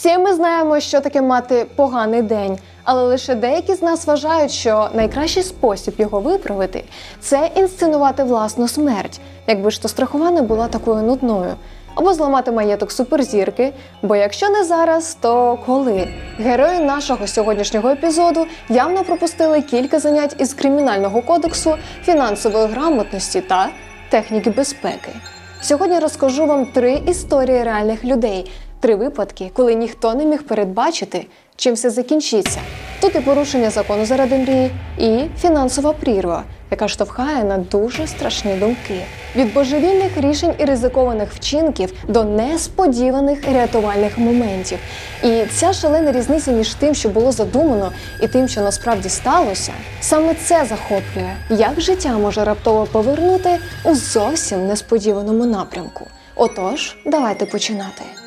Всі ми знаємо, що таке мати поганий день, але лише деякі з нас вважають, що найкращий спосіб його виправити це інсценувати власну смерть, якби ж то страхована була такою нудною. Або зламати маєток суперзірки, бо якщо не зараз, то коли? Герої нашого сьогоднішнього епізоду явно пропустили кілька занять із кримінального кодексу, фінансової грамотності та техніки безпеки. Сьогодні розкажу вам три історії реальних людей, три випадки, коли ніхто не міг передбачити, чим все закінчиться. Тут і порушення закону заради мрії, і фінансова прірва, яка штовхає на дуже страшні думки. Від божевільних рішень і ризикованих вчинків до несподіваних рятувальних моментів. І ця шалена різниця між тим, що було задумано, і тим, що насправді сталося, саме це захоплює, як життя може раптово повернути у зовсім несподіваному напрямку. Отож, давайте починати.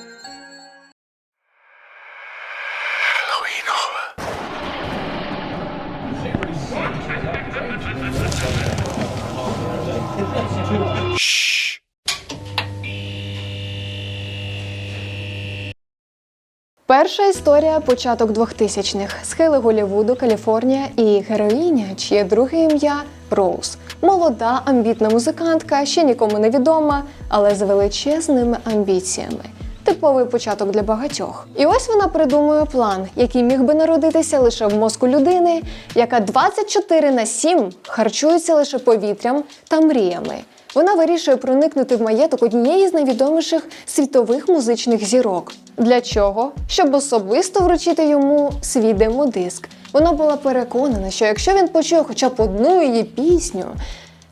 Перша історія початок 2000-х. Схили Голлівуду, Каліфорнія і героїня, чиє друге ім'я Роуз. Молода, амбітна музикантка, ще нікому не відома, але з величезними амбіціями. Типовий початок для багатьох. І ось вона придумує план, який міг би народитися лише в мозку людини, яка 24 на 7 харчується лише повітрям та мріями. Вона вирішує проникнути в маєток однієї з найвідоміших світових музичних зірок. Для чого? Щоб особисто вручити йому свій демодиск. Вона була переконана, що якщо він почує хоча б одну її пісню,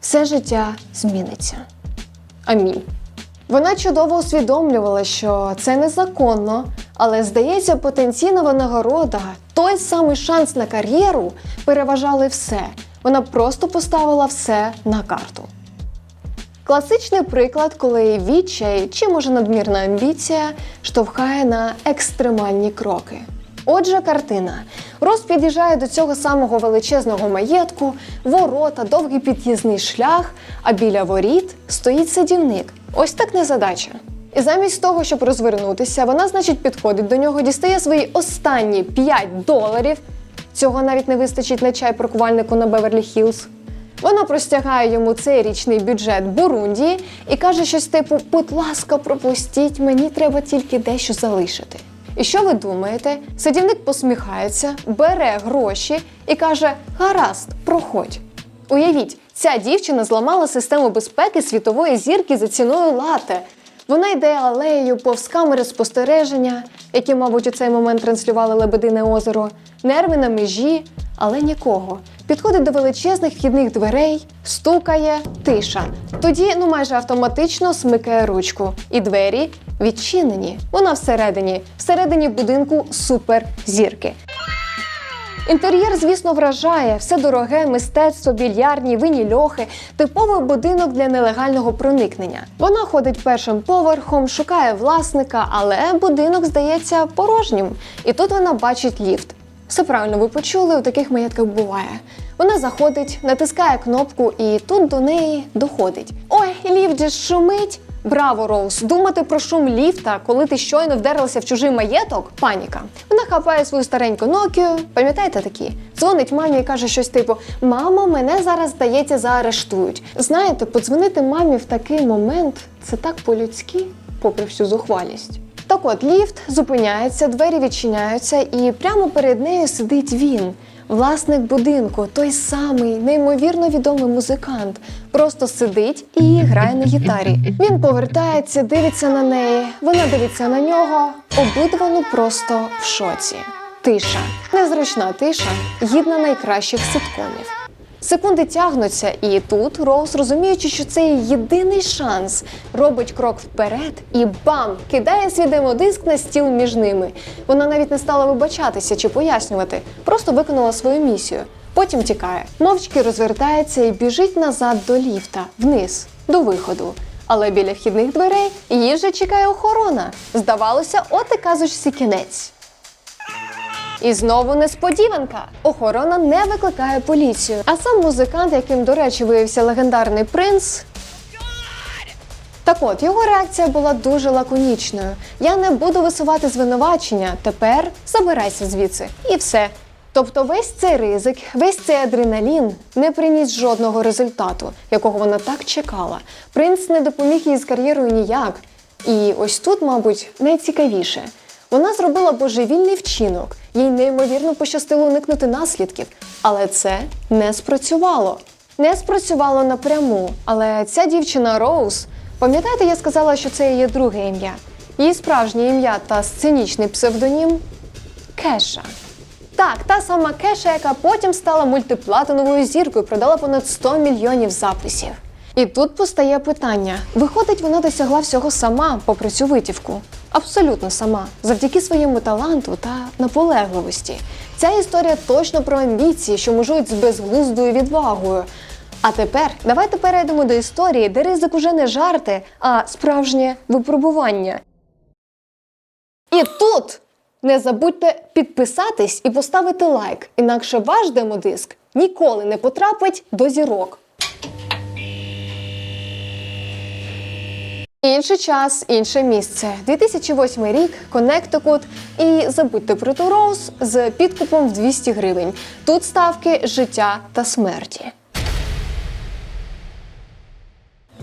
все життя зміниться. Амінь. Вона чудово усвідомлювала, що це незаконно, але здається, потенційна винагорода, той самий шанс на кар'єру переважали все. Вона просто поставила все на карту. Класичний приклад, коли відчай чи може надмірна амбіція штовхає на екстремальні кроки. Отже, картина. Рос під'їжджає до цього самого величезного маєтку, ворота, довгий під'їзний шлях, а біля воріт стоїть садівник. Ось так незадача. І замість того, щоб розвернутися, вона, значить, підходить до нього, дістає свої останні 5 доларів. Цього навіть не вистачить на чай паркувальнику на Беверлі Хілз. Вона простягає йому цей річний бюджет Бурунді і каже щось типу: будь ласка, пропустіть, мені треба тільки дещо залишити. І що ви думаєте? Садівник посміхається, бере гроші і каже: Гаразд, проходь. Уявіть, ця дівчина зламала систему безпеки світової зірки за ціною лате. Вона йде алеєю повз камери спостереження, які, мабуть, у цей момент транслювали Лебедине озеро, нерви на межі, але нікого. Підходить до величезних вхідних дверей, стукає, тиша. Тоді, ну майже автоматично смикає ручку, і двері відчинені. Вона всередині, всередині будинку суперзірки. Інтер'єр, звісно, вражає все дороге, мистецтво, більярдні, винні льохи, типовий будинок для нелегального проникнення. Вона ходить першим поверхом, шукає власника, але будинок здається порожнім. І тут вона бачить ліфт. Все правильно ви почули, у таких маєтках буває. Вона заходить, натискає кнопку, і тут до неї доходить. Ой, ліфт шумить. Браво, Роуз! Думати про шум ліфта, коли ти щойно вдерлася в чужий маєток паніка. Вона хапає свою стареньку Нокію, пам'ятаєте такі? Дзвонить мамі і каже щось типу: Мамо, мене зараз здається заарештують. Знаєте, подзвонити мамі в такий момент це так по-людськи, попри всю зухвалість. Так от ліфт зупиняється, двері відчиняються, і прямо перед нею сидить він, власник будинку, той самий неймовірно відомий музикант. Просто сидить і грає на гітарі. Він повертається, дивиться на неї, вона дивиться на нього. Обидва ну просто в шоці. Тиша, незручна тиша, гідна найкращих ситкомів. Секунди тягнуться, і тут Роуз, розуміючи, що це її єдиний шанс, робить крок вперед і бам! кидає свій демодиск на стіл між ними. Вона навіть не стала вибачатися чи пояснювати, просто виконала свою місію. Потім тікає, мовчки розвертається і біжить назад до ліфта, вниз, до виходу. Але біля вхідних дверей її вже чекає охорона. Здавалося, от і казочці кінець. І знову несподіванка. Охорона не викликає поліцію. А сам музикант, яким, до речі, виявився легендарний принц, Так от, його реакція була дуже лаконічною. Я не буду висувати звинувачення, тепер забирайся звідси. І все. Тобто весь цей ризик, весь цей адреналін не приніс жодного результату, якого вона так чекала. Принц не допоміг їй з кар'єрою ніяк. І ось тут, мабуть, найцікавіше. Вона зробила божевільний вчинок, їй неймовірно пощастило уникнути наслідків, але це не спрацювало. Не спрацювало напряму, але ця дівчина Роуз, пам'ятаєте, я сказала, що це її друге ім'я. Її справжнє ім'я та сценічний псевдонім Кеша. Так, та сама Кеша, яка потім стала мультиплатиновою зіркою, продала понад 100 мільйонів записів. І тут постає питання: виходить, вона досягла всього сама, попри цю витівку. Абсолютно сама, завдяки своєму таланту та наполегливості. Ця історія точно про амбіції, що межують з безглуздою відвагою. А тепер давайте перейдемо до історії, де ризик уже не жарти, а справжнє випробування. І тут не забудьте підписатись і поставити лайк, інакше ваш демодиск ніколи не потрапить до зірок. Інший час, інше місце. 2008 рік, Коннектикут. І забудьте про ту Роуз з підкупом в 200 гривень. Тут ставки життя та смерті.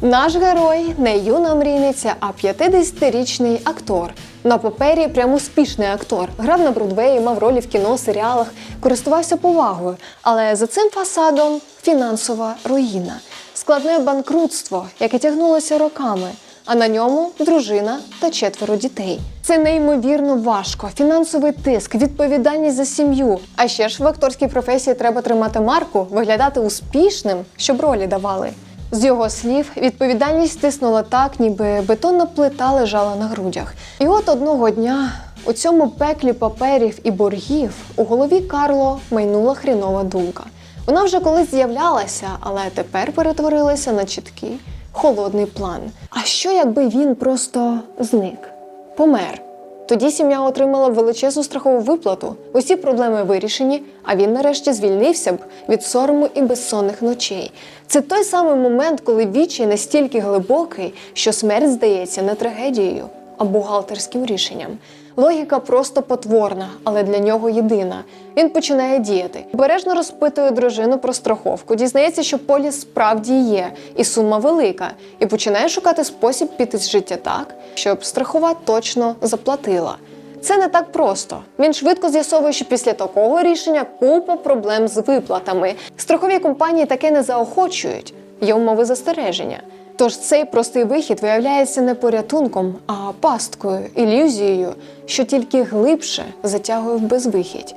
Наш герой не юна мрійниця, а 50-річний актор. На папері прям успішний актор. Грав на Бродвеї, мав ролі в кіно, серіалах, користувався повагою. Але за цим фасадом фінансова руїна, складне банкрутство, яке тягнулося роками. А на ньому дружина та четверо дітей. Це неймовірно важко. Фінансовий тиск, відповідальність за сім'ю. А ще ж в акторській професії треба тримати марку, виглядати успішним, щоб ролі давали. З його слів, відповідальність тиснула так, ніби бетонна плита лежала на грудях. І от одного дня у цьому пеклі паперів і боргів у голові Карло майнула хрінова думка. Вона вже колись з'являлася, але тепер перетворилася на чіткий, холодний план. А що якби він просто зник, помер? Тоді сім'я отримала величезну страхову виплату, усі проблеми вирішені, а він нарешті звільнився б від сорому і безсонних ночей. Це той самий момент, коли відчай настільки глибокий, що смерть здається не трагедією, а бухгалтерським рішенням. Логіка просто потворна, але для нього єдина. Він починає діяти. Обережно розпитує дружину про страховку, дізнається, що поліс справді є, і сума велика, і починає шукати спосіб піти з життя так, щоб страхова точно заплатила. Це не так просто. Він швидко з'ясовує, що після такого рішення купа проблем з виплатами. Страхові компанії таке не заохочують, є умови застереження. Тож цей простий вихід виявляється не порятунком, а пасткою, ілюзією, що тільки глибше затягує в безвихідь.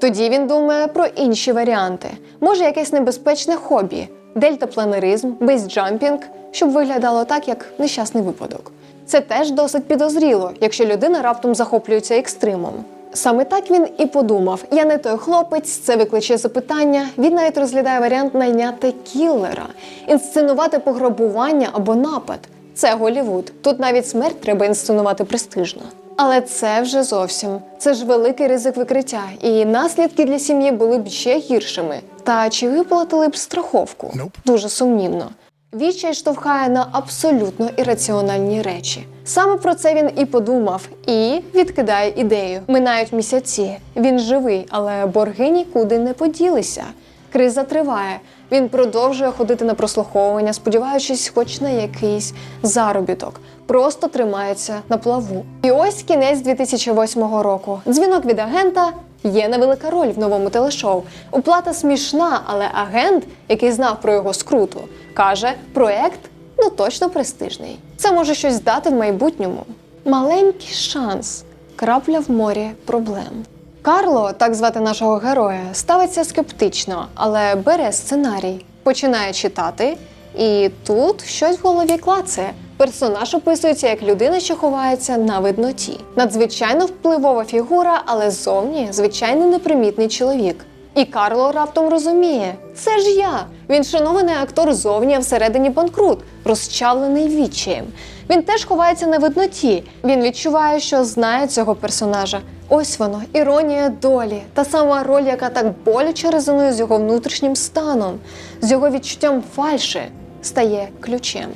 Тоді він думає про інші варіанти. Може, якесь небезпечне хобі, дельтапланеризм, бейсджампінг, щоб виглядало так, як нещасний випадок. Це теж досить підозріло, якщо людина раптом захоплюється екстримом. Саме так він і подумав: я не той хлопець, це викличе запитання. Він навіть розглядає варіант найняти кіллера, інсценувати пограбування або напад. Це Голівуд. Тут навіть смерть треба інсценувати престижно. Але це вже зовсім це ж великий ризик викриття, і наслідки для сім'ї були б ще гіршими. Та чи виплатили б страховку? Nope. Дуже сумнівно. Відчай штовхає на абсолютно ірраціональні речі. Саме про це він і подумав, і відкидає ідею. Минають місяці. Він живий, але борги нікуди не поділися. Криза триває. Він продовжує ходити на прослуховування, сподіваючись, хоч на якийсь заробіток. Просто тримається на плаву. І ось кінець 2008 року. Дзвінок від агента. Є невелика роль в новому телешоу. Оплата смішна, але агент, який знав про його скруту, каже, проект ну точно престижний. Це може щось дати в майбутньому. Маленький шанс, крапля в морі проблем. Карло, так звати нашого героя, ставиться скептично, але бере сценарій, починає читати, і тут щось в голові клацає. Персонаж описується як людина, що ховається на видноті. Надзвичайно впливова фігура, але зовні звичайний непримітний чоловік. І Карло раптом розуміє: це ж я. Він шанований актор зовні, а всередині банкрут, розчавлений відчаєм. Він теж ховається на видноті. Він відчуває, що знає цього персонажа. Ось воно, іронія долі, та сама роль, яка так боляче резонує з його внутрішнім станом, з його відчуттям фальши, стає ключем.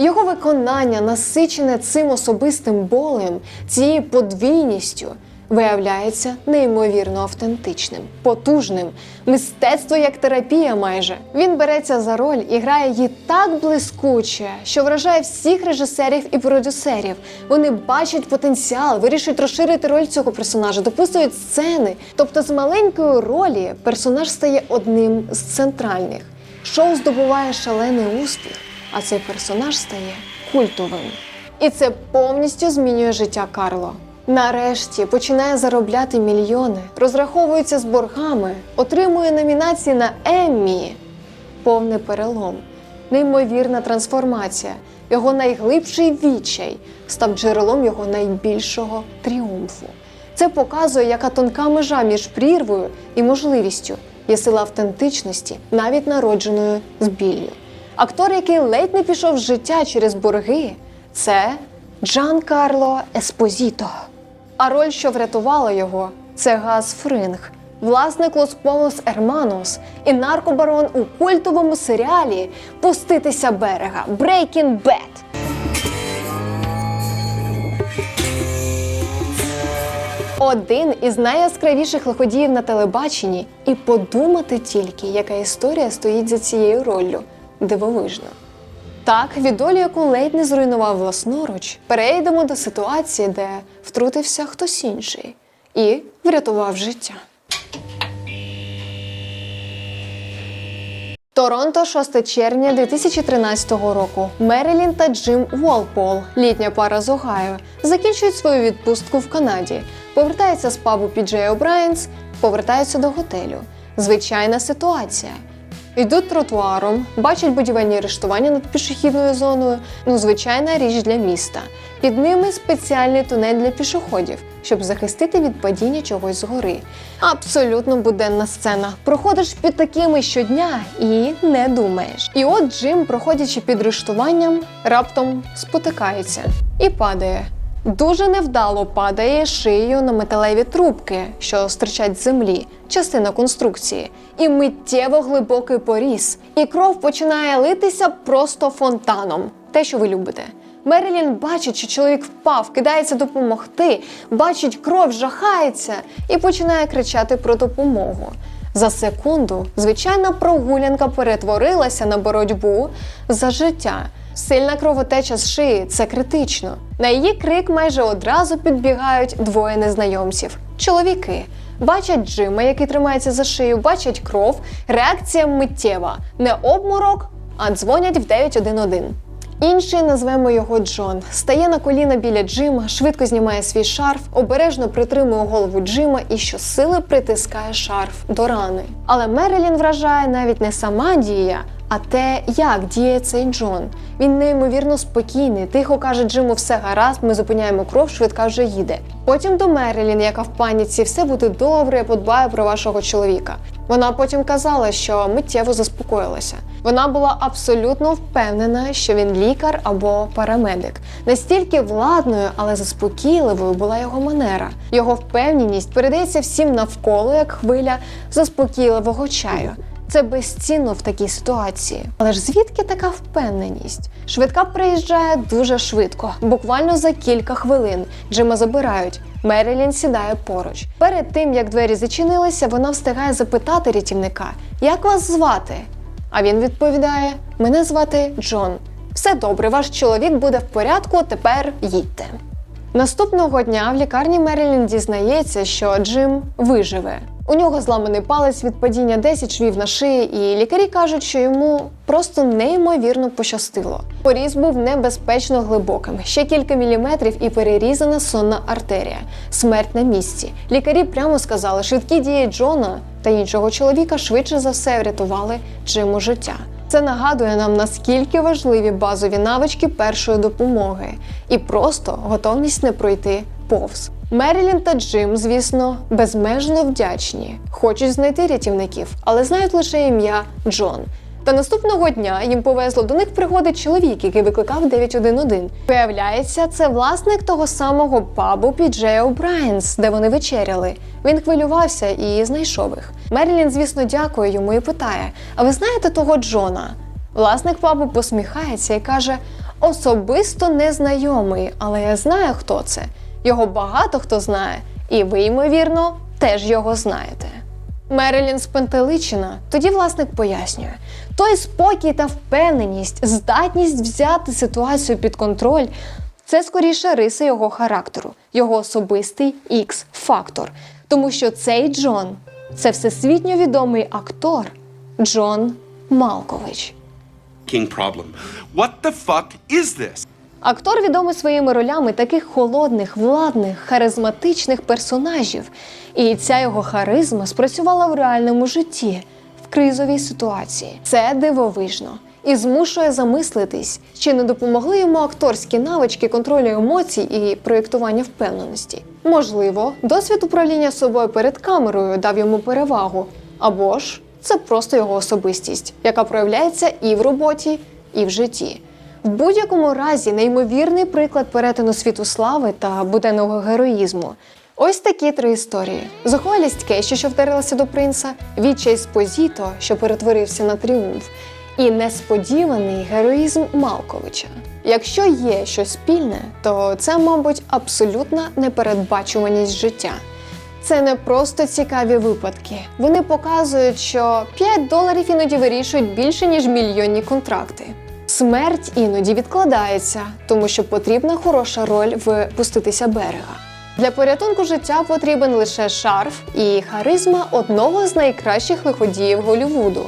Його виконання, насичене цим особистим болем, цією подвійністю, виявляється неймовірно автентичним, потужним. Мистецтво як терапія майже. Він береться за роль і грає її так блискуче, що вражає всіх режисерів і продюсерів. Вони бачать потенціал, вирішують розширити роль цього персонажа, дописують сцени. Тобто, з маленької ролі персонаж стає одним з центральних. Шоу здобуває шалений успіх, а цей персонаж стає культовим. І це повністю змінює життя Карло. Нарешті починає заробляти мільйони, розраховується з боргами, отримує номінації на Еммі. Повний перелом, неймовірна трансформація. Його найглибший відчай став джерелом його найбільшого тріумфу. Це показує, яка тонка межа між прірвою і можливістю є сила автентичності, навіть народженою з біллю. Актор, який ледь не пішов з життя через борги, це Джан Карло Еспозіто. А роль, що врятувала його, це Газ Фринг, власник Лос Полос Ерманос і наркобарон у культовому серіалі Пуститися берега Breaking Bad. Один із найяскравіших лиходіїв на телебаченні, і подумати тільки, яка історія стоїть за цією роллю. Дивовижно. Так, від долі, яку ледь не зруйнував власноруч, перейдемо до ситуації, де втрутився хтось інший і врятував життя. Торонто, 6 червня 2013 року. Мерілін та Джим Уолпол, літня пара з Огайо, закінчують свою відпустку в Канаді. Повертаються з пабу PJ O'Brien's, повертаються до готелю. Звичайна ситуація. Йдуть тротуаром, бачать будівельні арештування над пішохідною зоною. Ну, звичайна річ для міста. Під ними спеціальний тунель для пішоходів, щоб захистити від падіння чогось згори. Абсолютно буденна сцена. Проходиш під такими щодня і не думаєш. І от Джим, проходячи під арештуванням, раптом спотикається і падає. Дуже невдало падає шиєю на металеві трубки, що стирчать з землі, частина конструкції, і миттєво глибокий поріз, і кров починає литися просто фонтаном. Те, що ви любите. Мерілін бачить, що чоловік впав, кидається допомогти, бачить кров, жахається і починає кричати про допомогу. За секунду звичайна прогулянка перетворилася на боротьбу за життя. Сильна кровотеча з шиї це критично. На її крик майже одразу підбігають двоє незнайомців чоловіки. Бачать Джима, який тримається за шию, бачать кров, реакція миттєва. Не обморок, а дзвонять в 911. Інший, назвемо його Джон, стає на коліна біля Джима, швидко знімає свій шарф, обережно притримує голову Джима і щосили притискає шарф до рани. Але Мерилін вражає навіть не сама дія, а те, як діє цей Джон. Він неймовірно спокійний, тихо каже Джиму, все гаразд, ми зупиняємо кров, швидка вже їде. Потім до Мерилін, яка в паніці, все буде добре, я подбаю про вашого чоловіка. Вона потім казала, що миттєво заспокоїлася. Вона була абсолютно впевнена, що він лікар або парамедик. Настільки владною, але заспокійливою була його манера. Його впевненість передається всім навколо, як хвиля заспокійливого чаю. Це безцінно в такій ситуації. Але ж звідки така впевненість? Швидка приїжджає дуже швидко, буквально за кілька хвилин. Джима забирають. Мерілін сідає поруч. Перед тим як двері зачинилися, вона встигає запитати рятівника, як вас звати? А він відповідає: Мене звати Джон. Все добре, ваш чоловік буде в порядку. Тепер їдьте. Наступного дня в лікарні Мерілін дізнається, що Джим виживе. У нього зламаний палець від падіння 10 швів на шиї, і лікарі кажуть, що йому просто неймовірно пощастило. Поріз був небезпечно глибоким, ще кілька міліметрів і перерізана сонна артерія. Смерть на місці. Лікарі прямо сказали, швидкі дії Джона та іншого чоловіка швидше за все врятували Джиму життя. Це нагадує нам, наскільки важливі базові навички першої допомоги і просто готовність не пройти повз. Мерілін та Джим, звісно, безмежно вдячні, хочуть знайти рятівників, але знають лише ім'я Джон. Та наступного дня їм повезло до них приходить чоловік, який викликав 911. Виявляється, це власник того самого пабу PJ O'Brien's, де вони вечеряли. Він хвилювався і знайшов їх. Мерлін, звісно, дякує йому і питає: А ви знаєте того Джона? Власник пабу посміхається і каже: особисто незнайомий, але я знаю, хто це. Його багато хто знає, і ви, ймовірно, теж його знаєте. Мерилін спантеличена, тоді власник пояснює: той спокій та впевненість, здатність взяти ситуацію під контроль це скоріше риси його характеру, його особистий ікс-фактор. Тому що цей Джон це всесвітньо відомий актор Джон Малкович. King problem. What the fuck is this? Актор відомий своїми ролями таких холодних, владних, харизматичних персонажів. І ця його харизма спрацювала в реальному житті, в кризовій ситуації. Це дивовижно і змушує замислитись, чи не допомогли йому акторські навички контролю емоцій і проєктування впевненості. Можливо, досвід управління собою перед камерою дав йому перевагу, або ж це просто його особистість, яка проявляється і в роботі, і в житті. В будь-якому разі неймовірний приклад перетину світу слави та буденного героїзму. Ось такі три історії: зухвалість Кеші, що вдарилася до принца, відчай Спозіто, що перетворився на тріумф, і несподіваний героїзм Малковича. Якщо є щось спільне, то це, мабуть, абсолютна непередбачуваність життя. Це не просто цікаві випадки. Вони показують, що 5 доларів іноді вирішують більше, ніж мільйонні контракти. Смерть іноді відкладається, тому що потрібна хороша роль в пуститися берега. Для порятунку життя потрібен лише шарф і харизма одного з найкращих лиходіїв Голлівуду.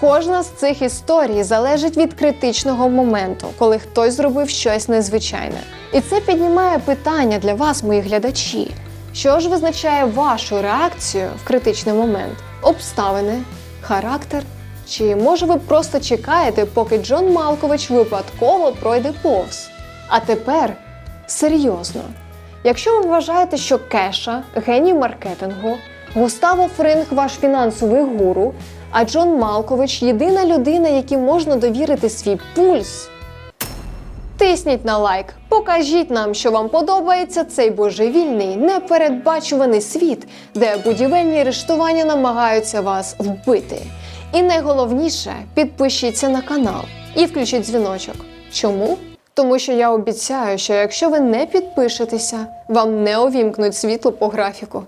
Кожна з цих історій залежить від критичного моменту, коли хтось зробив щось незвичайне. І це піднімає питання для вас, мої глядачі. Що ж визначає вашу реакцію в критичний момент? Обставини, характер? Чи може ви просто чекаєте, поки Джон Малкович випадково пройде повз? А тепер серйозно. Якщо ви вважаєте, що Кеша геній маркетингу, Густаво Фринг ваш фінансовий гуру, а Джон Малкович єдина людина, якій можна довірити свій пульс, Тисніть на лайк, покажіть нам, що вам подобається цей божевільний, непередбачуваний світ, де будівельні рештування намагаються вас вбити. І найголовніше, підпишіться на канал і включіть дзвіночок. Чому? Тому що я обіцяю, що якщо ви не підпишетеся, вам не увімкнуть світло по графіку.